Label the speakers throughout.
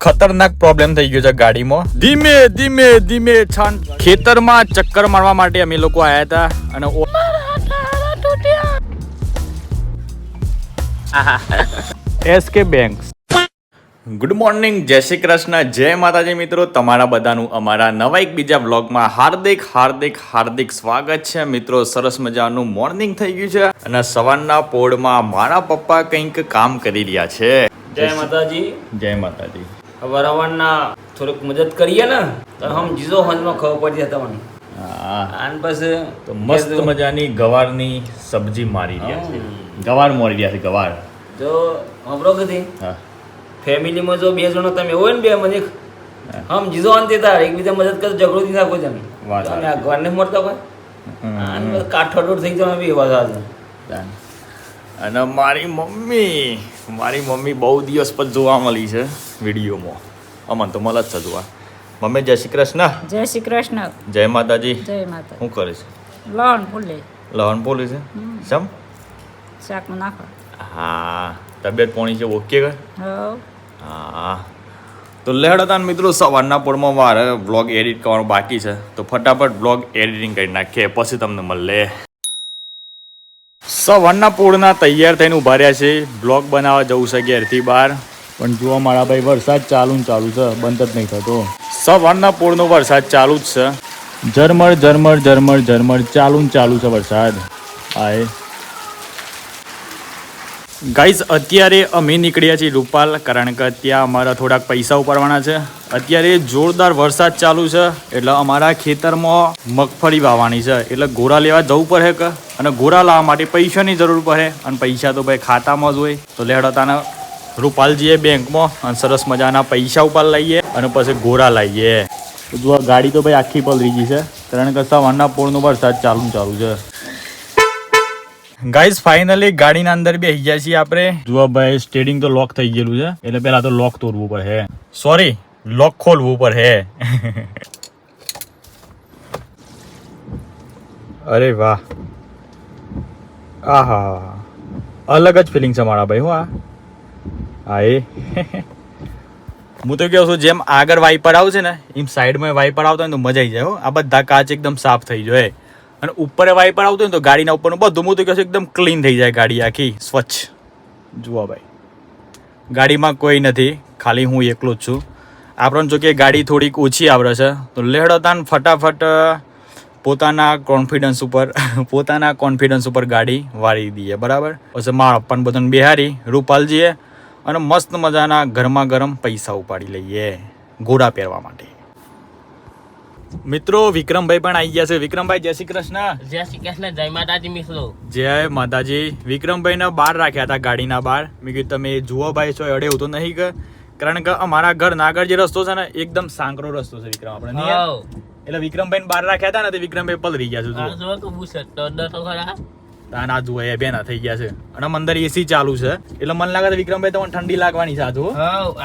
Speaker 1: ખતરનાક પ્રોબ્લેમ થઈ ગયો છે ગાડીમાં. ધીમે ધીમે ધીમે છાન. ખેતરમાં ચક્કર મારવા માટે અમે લોકો આવ્યા હતા અને એસકે બેંક ગુડ મોર્નિંગ જય શ્રી કૃષ્ણ જય માતાજી મિત્રો તમારા બધાનું અમારા નવા એક બીજા બ્લોગમાં હાર્દિક હાર્દિક હાર્દિક સ્વાગત છે. મિત્રો સરસ મજાનું મોર્નિંગ થઈ ગયું છે અને સવારના પોળમાં મારા પપ્પા કંઈક કામ કરી રહ્યા છે.
Speaker 2: જય માતાજી.
Speaker 1: જય માતાજી.
Speaker 2: અવારનવારના થોડુંક મદદ કરીએ ને તો હમ જીજો હંજમાં ખબર પડી જાય તમને. આન પછી
Speaker 1: તો મસ્ત મજાની ગવારની સબ્જી મારી રહ્યા છે. ગવાર મારી રહ્યા છે ગવાર.
Speaker 2: જો હમરો
Speaker 1: હા.
Speaker 2: ફેમિલીમાં જો બે જણો તમે હોય ને બે મને હમ જીજો હન દેતા એકબીજા મદદ કરતો ઝઘડો થી નાખો તમે. તમે આ ઘરને મળતા હોય. આન કાઠોડોડ થઈ જવા બી વાત
Speaker 1: Done. અને મારી મમ્મી મારી મમ્મી બહુ દિવસ પછી જોવા મળી છે વિડીયોમાં. અમન તો મળે જ છે જોવા. મમ્મી જય શ્રી કૃષ્ણ.
Speaker 3: જય શ્રી કૃષ્ણ.
Speaker 1: જય માતાજી.
Speaker 3: જય માતા
Speaker 1: શું કરે છે?
Speaker 3: લોન ફૂલે.
Speaker 1: લવણ બોલે છે? સમ
Speaker 3: શાકમાં નાખો.
Speaker 1: હા તબિયત પોણી છે ઓકે કર?
Speaker 3: હવ.
Speaker 1: હા. તો લેડ હતા મિત્રો સવારના પોળમાં મારે વ્લોગ એડિટ કરવાનું બાકી છે. તો ફટાફટ વ્લોગ એડિટિંગ કરી નાખીએ પછી તમને મળે સવારના પોળના તૈયાર થઈને ઊભા રહ્યા છે. બ્લોગ બનાવવા જવું છે ઘેરથી બહાર. પણ જુઓ મારા ભાઈ, વરસાદ ચાલુ ચાલુ છે. બંધ જ નહીં થતો. સવારના પોળનો વરસાદ ચાલુ જ છે. ઝરમર ઝરમર ઝરમર ઝરમર ચાલુ ને ચાલુ છે વરસાદ. આય. ગાઈઝ અત્યારે અમે નીકળ્યા છીએ રૂપાલ, કારણ કે ત્યાં અમારા થોડાક પૈસા ઉપાડવાના છે. અત્યારે જોરદાર વરસાદ ચાલુ છે, એટલે અમારા ખેતરમાં મગફળી વાવવાની છે. એટલે ગોરા લેવા જવું પડે કે? અને ગોરા લાવવા માટે પૈસાની જરૂર પડે. અને પૈસા તો ભાઈ ખાતામાં જ હોય. તો લેડ તાને રૂપાલ જઈએ બેંકમાં અને સરસ મજાના પૈસા ઉપર લઈએ અને પછી ગોરા લાવીએ. તો જો ગાડી તો ભાઈ આખી પલરી ગઈ છે. કારણ કે સવારના પોળનો વરસાદ ચાલુ ચાલુ છે. ગાઈઝ ફાઇનલી ગાડીના અંદર બેસી ગયા છીએ આપણે. જુઓ ભાઈ સ્ટેડિંગ તો લોક થઈ ગયેલું છે. એટલે પહેલા તો લોક તોડવું પડે. સોરી લોક ખોલવું પડે. અરે વાહ. આહા. અલગ જ ફિલિંગ છે મારા ભાઈ હું આ. હા એ. હું તો કહું છું જેમ આગળ વાઇપર આવશે ને એમ સાઈડમાં વાઇપર આવતો હોય ને તો મજા આવી જાય હો. આ બધા કાચ એકદમ સાફ થઈ જાય. અને ઉપર વાઈપર આવતું હોય ને તો ગાડીના ઉપરનું બધું મૂતું કહેશે એકદમ ક્લીન થઈ જાય ગાડી આખી, સ્વચ્છ. જુઓ ભાઈ. ગાડીમાં કોઈ નથી, ખાલી હું એકલો જ છું. આપણને જો કે ગાડી થોડીક ઓછી આવડે છે, તો લેહડતાન ફટાફટ પોતાના કોન્ફિડન્સ ઉપર, પોતાના કોન્ફિડન્સ ઉપર ગાડી વાળી દઈએ, બરાબર? પછી મારા પણ બધાને બિહારી, રૂપાલજીએ, અને મસ્ત મજાના ગરમા ગરમ પૈસા ઉપાડી લઈએ, ઘોડા પહેરવા માટે. મિત્રો વિક્રમભાઈ પણ આવી ગયા છે. વિક્રમભાઈ જય શ્રી કૃષ્ણ.
Speaker 2: જય શ્રી કૃષ્ણ જય માતાજી મિત્રો.
Speaker 1: જય માતાજી. વિક્રમભાઈને બહાર રાખ્યા હતા ગાડીના બહાર. મેં કીધું તમે જુઓ ભાઈ છો અડે તો નહીં કે. કારણ કે અમારા ઘર નાગર જે રસ્તો છે ને એકદમ સાંકડો રસ્તો છે વિક્રમ આપણે એટલે વિક્રમભાઈ બહાર રાખ્યા હતા ને તે વિક્રમભાઈ પલરી ગયા છે
Speaker 2: તો તો
Speaker 1: તાન આ એ બેના થઈ ગયા છે. અને અંદર એસી ચાલુ છે. એટલે મને લાગે વિક્રમભાઈ તમને ઠંડી લાગવાની છે આ જુઓ.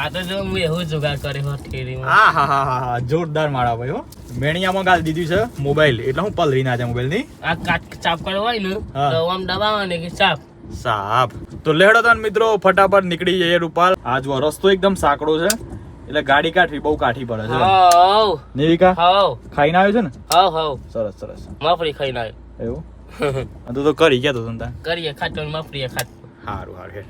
Speaker 2: આ તો જો હું એવું જુગાડ કર્યો
Speaker 1: હા હા હા હા જોરદાર માળા ભાઈ હો. મેણિયામાં ગાલ દીધું છે મોબાઈલ. એટલે હું પલરી ના જાય મોબાઈલની
Speaker 2: આ કાચ ચાપ કરવો હોય ને તો આમ દબાવવાની કે ચાપ.
Speaker 1: સાપ તો લેડો તન મિત્રો ફટાફટ નીકળી જઈએ રૂપાલ. આ જો રસ્તો એકદમ સાંકડો છે. એટલે ગાડી કાઠવી બહુ કાઠી પડે છે.
Speaker 2: હવ
Speaker 1: નિવિકા
Speaker 2: હવ.
Speaker 1: ખાઈને આવ્યો છે ને?
Speaker 2: હવ હવ.
Speaker 1: સરસ સરસ.
Speaker 2: મફરી ખાઈ આવ્યો.
Speaker 1: એવું? તો તો કરી ગયા તો તને.
Speaker 2: કરીએ ખાતો ને મફરી ખાતો
Speaker 1: હારું હારું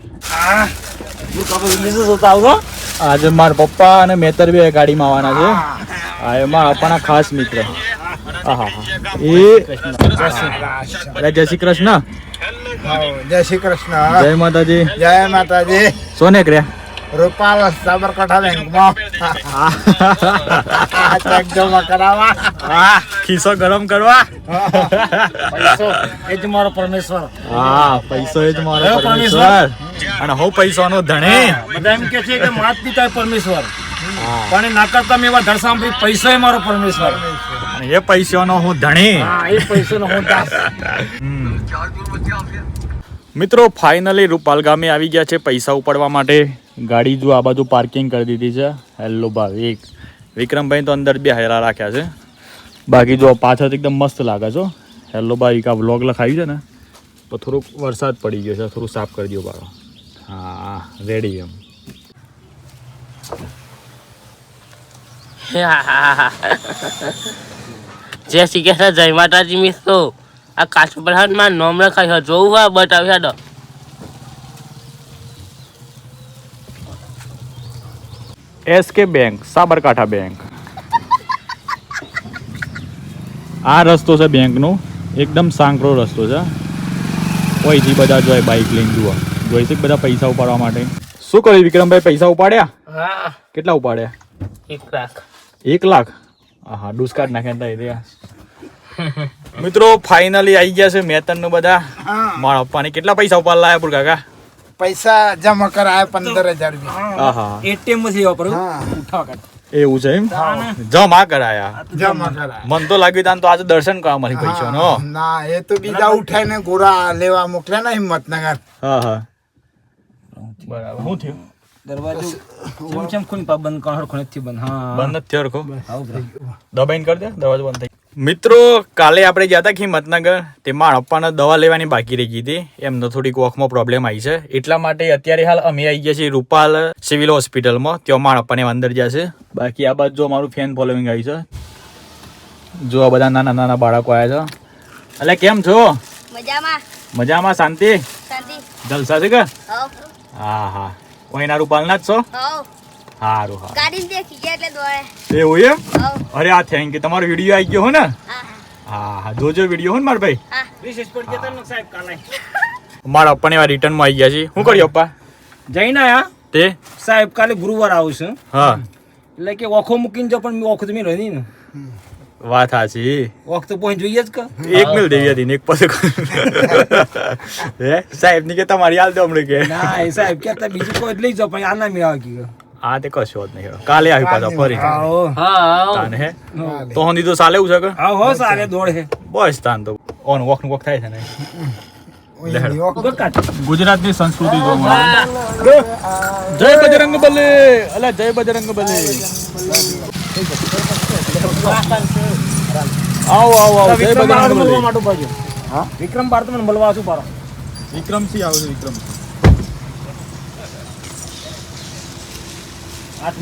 Speaker 1: આજે મારા પપ્પા અને મેતર બે ગાડીમાં આવવાના છે. આ એમાં પપ્પાના ખાસ મિત્ર. હા હા એ જય શ્રી કૃષ્ણ.
Speaker 4: જય શ્રી કૃષ્ણ.
Speaker 1: જય માતાજી.
Speaker 4: જય માતાજી.
Speaker 1: સોને કર્યા
Speaker 4: રૂપાલ સાબરકાંઠા બેંકમાં. ચેક જમા કરાવવા.
Speaker 1: ખિસ્સો ગરમ કરવા.
Speaker 4: એ જ મારો પરમેશ્વર.
Speaker 1: હા પૈસો એ જ મારો પરમેશ્વર. અને હું પૈસાનો ધણી.
Speaker 4: બધા એમ કે છે કે માત પિતા પરમેશ્વર. પણ એ ના કરતા મેં એવા ધડ સાંભળી પૈસો એ મારો પરમેશ્વર.
Speaker 1: અને એ પૈસાનો હું ધણી.
Speaker 4: હા એ પૈસો નો હું દાસ.
Speaker 1: મિત્રો ફાઇનલી રૂપાલ ગામે આવી ગયા છે પૈસા ઉપાડવા માટે. ગાડી જો આ બાજુ પાર્કિંગ કરી દીધી છે. હેલો ભાઈ એક વિક્રમભાઈ તો અંદર બે હેરા રાખ્યા છે. બાકી જો પાછળ એકદમ મસ્ત લાગે છો હેલો ભાઈ આ વ્લોગ લખાવી છે ને? તો થોડુંક વરસાદ પડી ગયો છે. થોડું સાફ કરી દો બારો હા રેડી એમ.
Speaker 5: જય શ્રી કૃષ્ણ જય માતાજી મિત્રો. આ કાઠપડામાં નોમ રખાય છે. જોવું હોય બતાવ્યા દો
Speaker 1: એસકે બેંક સાબરકાંઠા બેંક આ રસ્તો છે બેંકનો. એકદમ સાંકડો રસ્તો છે. ઓયથી બધા જોય બાઇક લઈને જુઓ. જોઈ છે બધા પૈસા ઉપાડવા માટે? શું કર્યું વિક્રમભાઈ? પૈસા ઉપાડ્યા?
Speaker 5: હા.
Speaker 1: કેટલા ઉપાડ્યા?
Speaker 5: એક લાખ.
Speaker 1: એક લાખ? હા હતા એ મિત્રો ફાઇનલી આવી ગયા છે મેતનનું બધા મારા પપ્પાને કેટલા પૈસા ઉપાડ લાયા પુર કાકા?
Speaker 6: પૈસા જમા કરાયા પંદર હજાર રૂપિયા.
Speaker 2: એટીએમમાંથી વાપરું
Speaker 1: એવું છે એમ? જમા કરાયા.
Speaker 6: જમા કરાયા.
Speaker 1: મન તો લાગ્યું તાન તો આજે દર્શન કરવા મારી પૈસા નો
Speaker 6: ના એ તો બીજા ઉઠાઈને ગોરા લેવા મોકલ્યા ને હિંમતનગર.
Speaker 1: હા હા. બરાબર. હું થયું?
Speaker 2: દરવાજો ચમચમ ખૂન પા બંધ કણ હરખું નથી બંધ. હા.
Speaker 1: બંધ નથી થયો રખો
Speaker 2: આવું બરા.
Speaker 1: દબાઈને કરી દે દરવાજો બંધ થઈ મિત્રો કાલે આપણે ગયા હતા હિંમતનગર તે હડપ્પાને દવા લેવાની બાકી રહી ગઈ હતી. એમને થોડીક વોખમાં પ્રોબ્લેમ આવી છે. એટલા માટે અત્યારે હાલ અમે આવી ગયા છીએ રૂપાલ સિવિલ હોસ્પિટલમાં. ત્યાં મારા પપ્પાને અંદર જશે બાકી આ બાજુ જો અમારું ફેન ફોલોઈંગ આવી છે. જો આ બધા નાના નાના બાળકો આવ્યા છે. એટલે કેમ છો?
Speaker 7: મજામાં.
Speaker 1: મજામાં શાંતિ?
Speaker 7: શાંતિ.
Speaker 1: જલસા છે કે? હા હા. કોઈના રૂપાલના જ છો?
Speaker 7: હારું
Speaker 1: સારું હા
Speaker 7: ગાડી દેખી ગયા એટલે દોડે.
Speaker 1: એવું એમ? અરે આ થેન્ક યુ. તમારો વીડિયો આવી ગયો હો ને?
Speaker 7: હા
Speaker 1: હા. હા જોજો વીડિયો હો ને મારા ભાઈ.
Speaker 2: સ્પોટ જતા ને સાહેબ કાલે.
Speaker 1: મારા પપ્પાને એવા રિટર્નમાં આવી ગયા છે. શું કર્યું પપ્પા?
Speaker 2: જઈને આયા.
Speaker 1: તે?
Speaker 2: સાહેબ કાલે ગુરુવાર આવશે
Speaker 1: હા.
Speaker 2: એટલે કે ઓખો મૂકીને જો પણ ઓખો તો મેં રહી ને
Speaker 1: વાત સાચી.
Speaker 2: વખત તો પહોંચ જોઈએ જ કે?
Speaker 1: એક મિલ દેવી હતી ને એક પાસે હે? સાહેબની કે તમારી હાલ દો હમણાં કે.
Speaker 2: ના એ સાહેબ કહેતા બીજું કોઈ લઈ જાઓ પણ આ ના મેં આવી ગયો.
Speaker 1: હા તે કશો જ નહીં કાલે આવી પાછા ફરી.
Speaker 5: હા
Speaker 1: તાને હે? તો હોંધી તો સાલે એવું છે કે?
Speaker 2: હા હો સાલે દોડ હે.
Speaker 1: બસ તાન તો. ઓન વોકનું વોક થાય છે ને. ગુજરાતની સંસ્કૃતિ જોવા જય બજરંગ બલે. અલા જય બજરંગ બલે. આવો આવો આવો. જય
Speaker 2: વિક્રમ
Speaker 1: બજરંગ
Speaker 2: હા? બાર તમને મળવા શું પારો
Speaker 1: વિક્રમ સિંહ આવો છે વિક્રમ.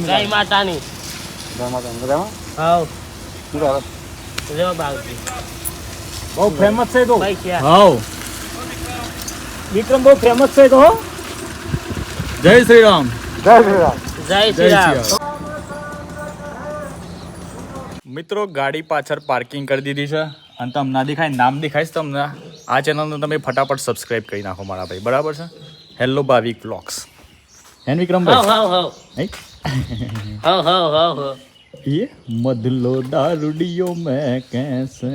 Speaker 5: જય માતાની. હાવ જો બાવજી
Speaker 2: બહુ ફેમસ છે તો.
Speaker 1: હાવ
Speaker 2: વિક્રમ બહુ ફેમસ છે તો હો.
Speaker 1: જય શ્રી રામ.
Speaker 5: જય
Speaker 1: જય
Speaker 5: શ્રી
Speaker 1: શ્રી
Speaker 5: રામ
Speaker 1: રામ. મિત્રો ગાડી પાછળ પાર્કિંગ કરી દીધી છે. અને તમને દેખાય નામ દેખાય છે તમને. આ ચેનલને તમે ફટાફટ સબસ્ક્રાઇબ કરી નાખો મારા ભાઈ બરાબર છે? હેલો ભાવિક વ્લોગ્સ હેન વિક્રમભાઈ? ये મદલો દારૂડિયો મેં કેસે?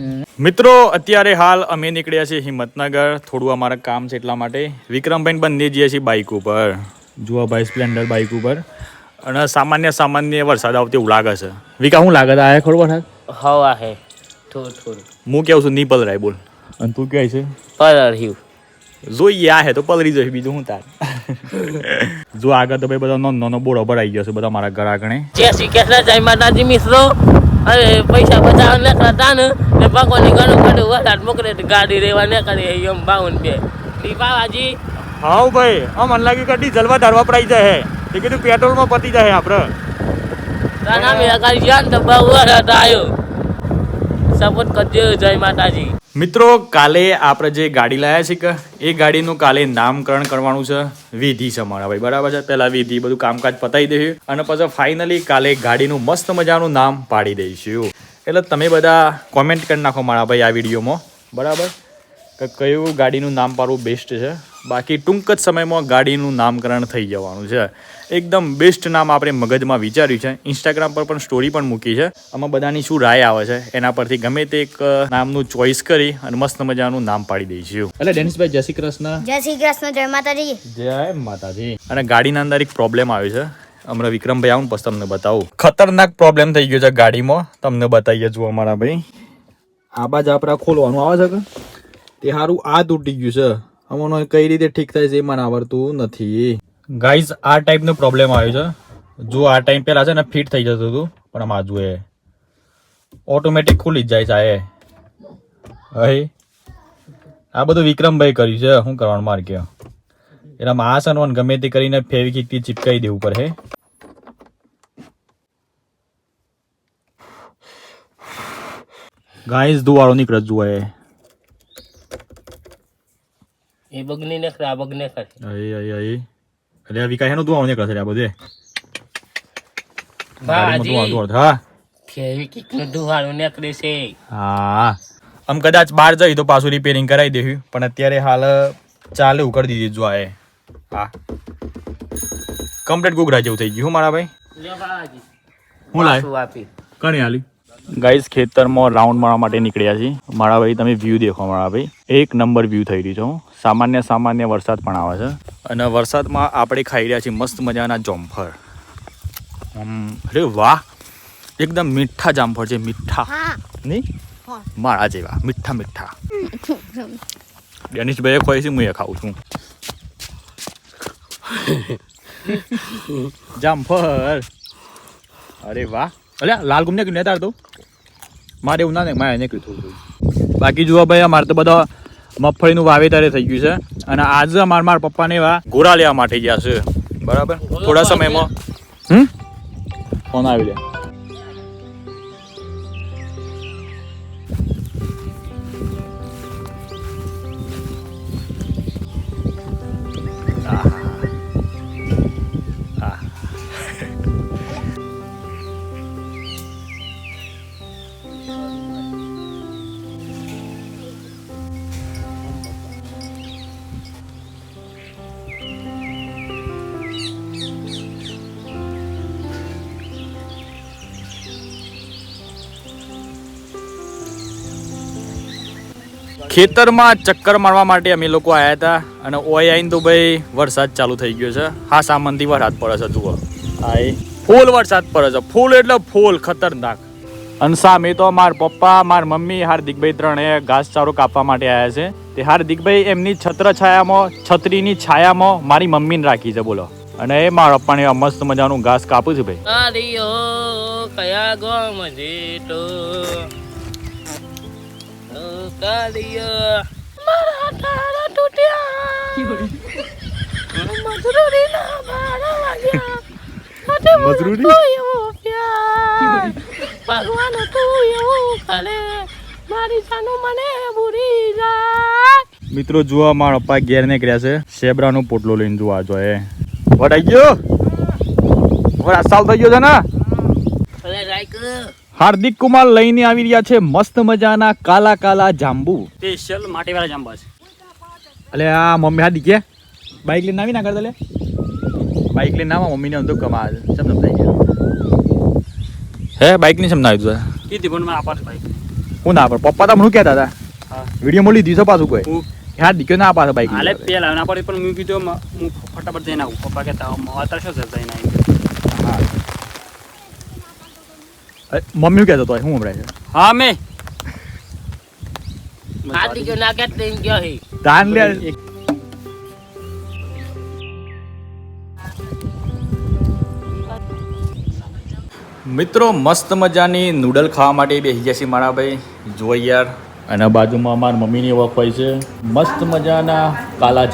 Speaker 1: મિત્રો અત્યારે હાલ અમે નીકળ્યા છીએ હિંમતનગર. થોડું અમારા કામ છે એટલા માટે. વિક્રમભાઈ બંને જઈએ છીએ બાઇક ઉપર. જુઓ ભાઈ સ્પ્લેન્ડર બાઇક ઉપર. અને સામાન્ય સામાન્ય વરસાદ આવતો એવું લાગે છે. વિકા શું લાગે આ આયા ખરો વરસાદ
Speaker 5: હવ આહે થોડું થોડું.
Speaker 1: હું કેવું છું નહીં પલરાય બોલ. અને તું કહે છે?
Speaker 5: પર હ્યુ
Speaker 1: જોઈએ આ હે તો પલરી જશે બીજું શું તાર જો આગળ તો ભાઈ બધા નોન નાનો બોળો ભરાઈ ગયો છે બધા મારા ઘર આગળ
Speaker 5: જય શ્રી કૃષ્ણ જય માતાજી મિત્રો. અરે પૈસા બધા નીકળ્યા હતા ને ને ભગવાનની ઘણું ઘણું વરસાદ મોકલે ગાડી રેવા ન કરે એમ બાવન બે. બાવાજી.
Speaker 1: હા ભાઈ આ મને લાગ્યું કે ડીઝલ વધારવા પડાઈ જાય એ કીધું પેટ્રોલમાં પતી જાય આપણે
Speaker 5: સપોર્ટ કરજો જય માતાજી.
Speaker 1: મિત્રો કાલે આપણે જે ગાડી લાયા છે કે એ ગાડીનું કાલે નામકરણ કરવાનું છે વિધિ છે મારા ભાઈ. બરાબર છે? પહેલા વિધિ બધું કામકાજ પતાવી દઈશું અને પછી ફાઇનલી કાલે ગાડીનું મસ્ત મજાનું નામ પાડી દઈશું. એટલે તમે બધા કોમેન્ટ કરી નાખો મારા ભાઈ આ વિડીયોમાં. બરાબર? કે કયું ગાડીનું નામ પાડવું બેસ્ટ છે? બાકી ટૂંક જ સમયમાં ગાડીનું નામકરણ થઈ જવાનું છે. એકદમ બેસ્ટ નામ આપણે મગજમાં વિચાર્યું છે. ઇન્સ્ટાગ્રામ પર પણ સ્ટોરી પણ મૂકી છે. આમાં બધાની શું રાય આવે છે? એના પરથી ગમે તે એક નામનું ચોઈસ કરી અને મસ્ત મજાનું નામ પાડી દઈશું. એટલે ડેનિસભાઈ જય શ્રી કૃષ્ણ.
Speaker 7: જય શ્રી કૃષ્ણ જય માતાજી.
Speaker 1: જય માતાજી. અને ગાડીના અંદર એક પ્રોબ્લેમ આવ્યો છે. હમણાં વિક્રમભાઈ આવું પછી તમને બતાવું. ખતરનાક પ્રોબ્લેમ થઈ ગયો છે ગાડીમાં. તમને બતાવીએ જુઓ મારા ભાઈ. આ બાજ આપણા ખોલવાનું આવે છે કે? તે સારું આ તૂટી ગયું છે. અમોનો કઈ રીતે ઠીક થાય છે એ મને આવડતું નથી. ગાઈઝ આ ટાઈપનો પ્રોબ્લેમ આવ્યો છે. જો આ ટાઈમ પહેલાં છે ને ફિટ થઈ જતું હતું, પણ આમાં જુએ. ઓટોમેટિક ખુલી જ જાય છે આ એ. આ બધું વિક્રમભાઈ કર્યું છે. શું કરવાનું માર કે એના માસન વન ગમે તે કરીને ફેવિકિકથી ચિપકાઈ દેવું પડે ગાઈસ દુવાળો નીકળે જુએ.
Speaker 5: એ બગની ને આ બગને નખરે
Speaker 1: અય અય અય અરે આ વિકાસ એનો દુવાળો નીકળે છે આ બધે.
Speaker 5: ભાજી
Speaker 1: હા.
Speaker 5: ફેવિકિકનું દુહાળું નીકળે છે.
Speaker 1: હા. આમ કદાચ બહાર જઈ તો પાછું રિપેરિંગ કરાવી દેવું પણ અત્યારે હાલ ચાલુ કરી દીધી જો આ હા. કમ્પ્લીટ ગુગરા જેવું થઈ ગયું હું મારા ભાઈ. હું
Speaker 5: લાવી
Speaker 1: કણી હાલી ગાઈઝ ખેતરમાં રાઉન્ડ મારવા માટે નીકળ્યા છીએ. મારા ભાઈ તમે વ્યૂ દેખો મારા ભાઈ. એક નંબર વ્યૂ થઈ રહ્યું છે સામાન્ય સામાન્ય વરસાદ પણ આવે છે. અને વરસાદમાં આપણે ખાઈ રહ્યા છીએ મસ્ત મજાના જામફળ. હમ, અરે વાહ. એકદમ મીઠા જામફળ છે મીઠા. નહીં? મારા જેવા મીઠા મીઠા. ડેનિશભાઈ ખોઈ છે હું એ ખાઉં છું. જામફળ. અરે વાહ. અલ્યા લાલ ગુમને ને તાર તો મારે એવું ના ને મારે એને કીધું થોડું બાકી જુઓ ભાઈ અમારે તો બધા મગફળીનું વાવેતર થઈ ગયું છે. અને આજે અમારા મારા પપ્પાને એવા ઘોડા લેવા માટે ગયા છે. બરાબર? થોડા સમયમાં. હમ? ફોન આવી લે. ખેતરમાં ચક્કર મારવા માટે અમે લોકો આવ્યા હતા અને ઓય આવીને તો ભાઈ વરસાદ ચાલુ થઈ ગયો છે. હા, સામાનથી વરસાદ પડે છે, જુઓ. હા, એ ફૂલ વરસાદ પડે છે. ફૂલ એટલે ફૂલ, ખતરનાક. અને સામે તો માર પપ્પા, માર મમ્મી, હાર્દિકભાઈ ત્રણે ઘાસચારો કાપવા માટે આવ્યા છે. તે હાર્દિકભાઈ એમની છત્ર છાયામાં, છત્રીની છાયામાં મારી મમ્મીને રાખી છે, બોલો. અને એ મારા પપ્પાને મસ્ત મજાનું ઘાસ કાપું છું, ભાઈ.
Speaker 5: કયા ગો ઓ કાલિયો મારા તારા તૂટ્યા મજરૂરી ના મારા વાગ્યા
Speaker 1: મજરૂરી?
Speaker 5: ભગવાન તું એવું કરે મારી સાનું મને બુરી જાય
Speaker 1: મિત્રો જોવા મારા પપ્પા ઘેર નીકળ્યા છે. શેબરાનો પોટલો લઈને જોવા જોઈએ વડાઈ ગયો? વડા સાલ થઈ ગયો છે ને?
Speaker 5: અરે રાઈક
Speaker 1: હાર્દિક કુમાર લઈને આવી રહ્યા છે મસ્ત મજાના કાલા કાલા જાંબુ.
Speaker 4: સ્પેશિયલ માટીવાળા જાંબા છે.
Speaker 1: અલે આ મમ્મી હાદી કે બાઇક લઈને આવી ના કરતા લે બાઈક લઈને આવા મમ્મીને અંધો કમાલ સમ સમજાઈ ગયા? હે બાઈકની સમજાવી તું
Speaker 4: કીધી પણ મેં આપાર ભાઈ
Speaker 1: હું ના પર પપ્પા તો હું કહેતા હતા?
Speaker 4: હા.
Speaker 1: વીડિયો મોલી દીધો પાછું કોઈ?
Speaker 4: હું.
Speaker 1: દીકરો ના પાસે બાઈક
Speaker 4: હાલે પેલા ના પડે પણ હું કીધું હું ફટાફટ જઈને આવું. પપ્પા કહેતા અત્યારે શું છે જઈને આવીને?
Speaker 1: મમ્મી કહેતો તો હું હમણાં
Speaker 4: હા મે
Speaker 5: આદિ કે ના કે તેમ ગયો હે
Speaker 1: તાન લે મિત્રો મસ્ત મજાની નૂડલ ખાવા માટે બેસી જશે છે મારા ભાઈ જો યાર અને બાજુમાં અમારા મમ્મીની વખ હોય છે. મસ્ત મજાના કાલા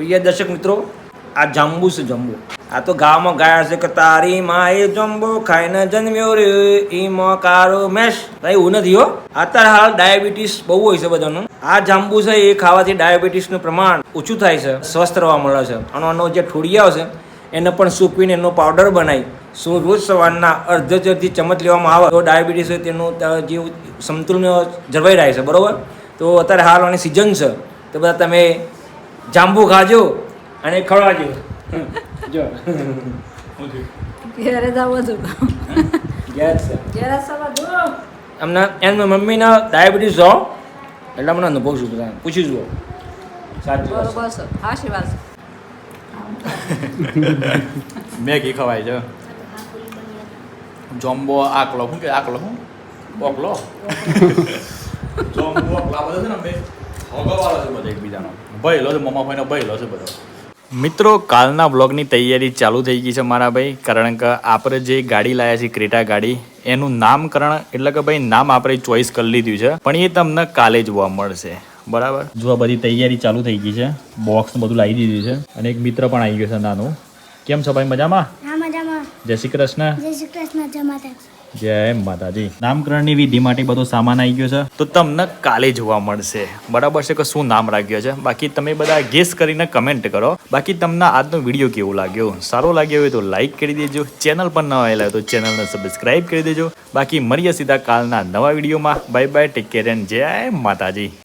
Speaker 2: પ્રિય દર્શક મિત્રો, આ જાંબુ છે જંબુ. આ તો ગામમાં ગાયા છે કે તારી માએ જંબો ખાઈને જન્મ્યો રે ઈમાં કારો મેશ. ભાઈ, એવું નથી હો. અત્યારે હાલ ડાયાબિટીસ બહુ હોય છે બધાનું. આ જાંબુ છે એ ખાવાથી ડાયાબિટીસનું પ્રમાણ ઓછું થાય છે, સ્વસ્થ રહેવા મળે છે. અને જે ઠોડિયાઓ છે, એને પણ સૂકવીને એનો પાવડર બનાવી, શું રોજ સવારના અડધો જડથી ચમચ લેવામાં આવે. તો ડાયાબિટીસ હોય તેનું જે સમતુલન જળવાઈ રહે છે, બરોબર? તો અત્યારે હાલ આની સિઝન છે. તો બધા તમે જાંબુ ખાજો અને ખવડાવજો. જો.
Speaker 3: ઘેરે જવું ઘેરે
Speaker 2: એમ મમ્મીના ડાયાબિટીસ છો એટલે મને અનુભવ છું બધા. પૂછી જુઓ. સાચી વાત છે.
Speaker 3: હાશી વાત
Speaker 1: મેગી ખવાય છે. જોમ્બો આકલો. શું કે આકલો શું? ઓકલો? જોમ્બો આકલા. બધા છે ને બે હગવાળો છે બધા એકબીજાનો. ભયલો છે મમ્મા ભાઈનો ભયલો છે બધો. મિત્રો કાલના વ્લોગની તૈયારી ચાલુ થઈ ગઈ છે મારા ભાઈ કારણ કે આપણે જે ગાડી લાયા છીએ ક્રેટા ગાડી એનું નામકરણ એટલે કે ભાઈ નામ આપણે ચોઈસ કરી લીધું છે પણ એ તમને કાલે જોવા મળશે. બરાબર? જો આ બધી તૈયારી ચાલુ થઈ ગઈ છે બોક્સ બધું લાવી દીધું છે અને એક મિત્ર પણ આવી ગયો છે નાનું. કેમ છો ભાઈ મજામાં? જય શ્રી કૃષ્ણ.
Speaker 7: જય શ્રી કૃષ્ણ જમાતા
Speaker 1: જય માતાજી. નામકરણની વિધિ માટે બધો સામાન આવી ગયો છે. તો તમને કાલે જોવા મળશે. બરાબર છે કે શું નામ રાખ્યો છે? બાકી તમે બધા ગેસ કરીને કમેન્ટ કરો. બાકી તમને આજનો વીડિયો કેવો લાગ્યો? સારો લાગ્યો હોય તો લાઈક કરી દેજો. ચેનલ પર ન આવેલા હોય તો ચેનલને સબસ્ક્રાઈબ કરી દેજો. બાકી મળીએ સીધા કાલના નવા વિડીયોમાં. Bye bye take care and જય માતાજી.